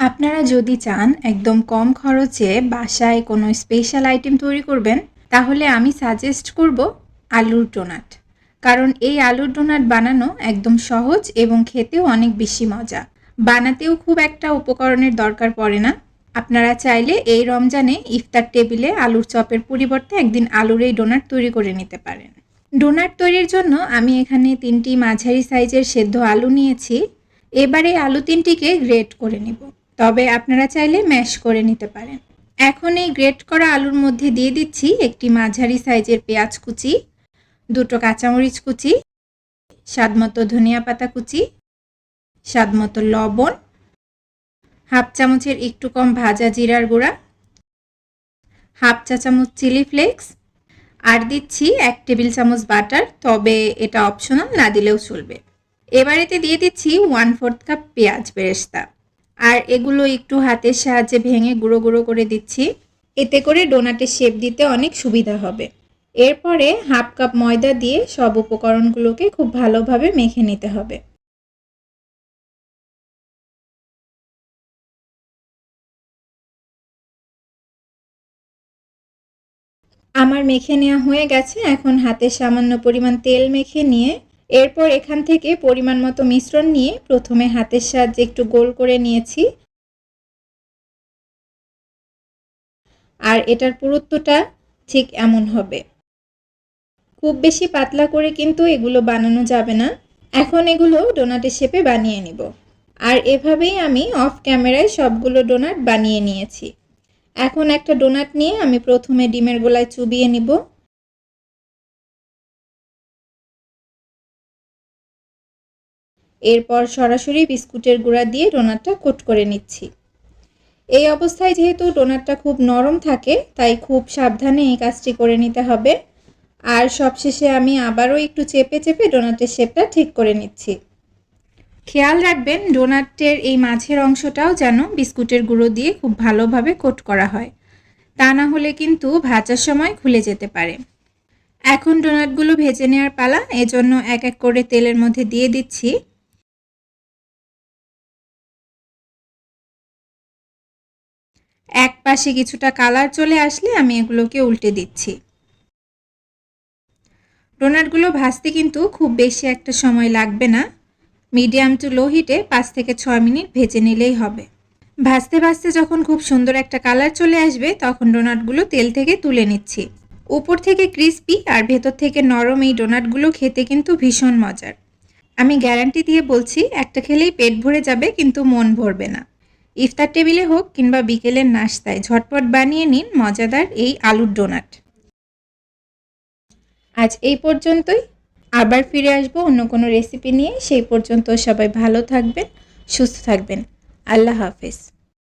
আপনারা যদি চান একদম কম খরচে বাসায় কোনো স্পেশাল আইটেম তৈরি করবেন, তাহলে আমি সাজেস্ট করব আলুর ডোনাট কারণ এই আলুর ডোনাট বানানো একদম সহজ এবং খেতেও অনেক বেশি মজা। বানাতেও খুব একটা উপকরণের দরকার পড়ে না। আপনারা চাইলে এই রমজানে ইফতার টেবিলে আলুর চপের পরিবর্তে একদিন আলুর এই ডোনাট তৈরি করে নিতে পারেন। ডোনাট তৈরির জন্য আমি এখানে তিনটি মাঝারি সাইজের সেদ্ধ আলু নিয়েছি। এবারে আলু তিনটিকে গ্রেট করে নিব। তবে আপনারা চাইলে ম্যাশ করে নিতে পারেন। এখন এই গ্রেট করা আলুর মধ্যে দিয়ে দিচ্ছি একটি মাঝারি সাইজের পেঁয়াজ কুচি, দুটো কাঁচামরিচ কুচি, স্বাদমতো ধনিয়া পাতা কুচি, স্বাদমতো লবণ, হাফ চামচের একটু কম ভাজা জিরার গুঁড়া, হাফ চা চামচ চিলি ফ্লেক্স, আর দিচ্ছি এক টেবিল চামচ বাটার, তবে এটা অপশনাল না দিলেও চলবে। এবার এতে দিয়ে দিচ্ছি ওয়ান ফোর্থ কাপ পেঁয়াজ বেরেস্তা। আর এগুলো একটু হাতের সাহায্যে ভেঙে গুঁড়ো গুঁড়ো করে দিচ্ছি। এতে করে ডোনাটের শেপ দিতে অনেক সুবিধা হবে। এরপরে হাফ কাপ ময়দা দিয়ে সব উপকরণগুলোকে খুব ভালোভাবে মেখে নিতে হবে। আমার মেখে নেওয়া হয়ে গেছে। এখন হাতে সামান্য পরিমাণ তেল মেখে নিয়ে এরপর এখান থেকে পরিমাণ মতো মিশ্রণ নিয়ে প্রথমে হাতের সাহায্যে একটু গোল করে নিয়েছি। আর এটার পুরুত্বটা ঠিক এমন হবে। খুব বেশি পাতলা করে কিন্তু এগুলো বানানো যাবে না। এখন এগুলো ডোনাটের শেপে বানিয়ে নিব। আর এভাবেই আমি অফ ক্যামেরায় সবগুলো ডোনাট বানিয়ে নিয়েছি। এখন একটা ডোনাট নিয়ে আমি প্রথমে ডিমের গোলায় চুবিয়ে নিব। এরপর সরাসরি বিস্কুটের গুঁড়া দিয়ে ডোনাটটা কোট করে নিচ্ছি। এই অবস্থায় যেহেতু ডোনাটটা খুব নরম থাকে, তাই খুব সাবধানে এই কাজটি করে নিতে হবে। আর সবশেষে আমি আবারও একটু চেপে চেপে ডোনাটের শেপটা ঠিক করে নিচ্ছি। খেয়াল রাখবেন, ডোনাটের এই মাঝের অংশটাও যেন বিস্কুটের গুঁড়ো দিয়ে খুব ভালোভাবে কোট করা হয়। তা না হলে কিন্তু ভাজার সময় খুলে যেতে পারে। এখন ডোনাটগুলো ভেজে নেওয়ার পালা, এজন্য এক এক করে তেলের মধ্যে দিয়ে দিচ্ছি। এক পাশে কিছুটা কালার চলে আসলে আমি এগুলোকে উল্টে দিচ্ছি। ডোনাটগুলো ভাজতে কিন্তু খুব বেশি একটা সময় লাগবে না। মিডিয়াম টু লো হিটে পাঁচ থেকে ছয় মিনিট ভেজে নিলেই হবে। ভাজতে ভাজতে যখন খুব সুন্দর একটা কালার চলে আসবে, তখন ডোনাটগুলো তেল থেকে তুলে নিচ্ছি। উপর থেকে ক্রিস্পি আর ভেতর থেকে নরম এই ডোনাটগুলো খেতে কিন্তু ভীষণ মজার। আমি গ্যারান্টি দিয়ে বলছি, একটা খেলেই পেট ভরে যাবে, কিন্তু মন ভরবে না। ইফতার টেবিলে হোক কিংবা বিকেলের নাস্তায়, ঝটপট বানিয়ে নিন মজাদার এই আলুর ডোনাট। আজ এই পর্যন্তই। আবার ফিরে আসব অন্য কোনো রেসিপি নিয়ে। সেই পর্যন্ত সবাই ভালো থাকবেন, সুস্থ থাকবেন। আল্লাহ হাফেজ।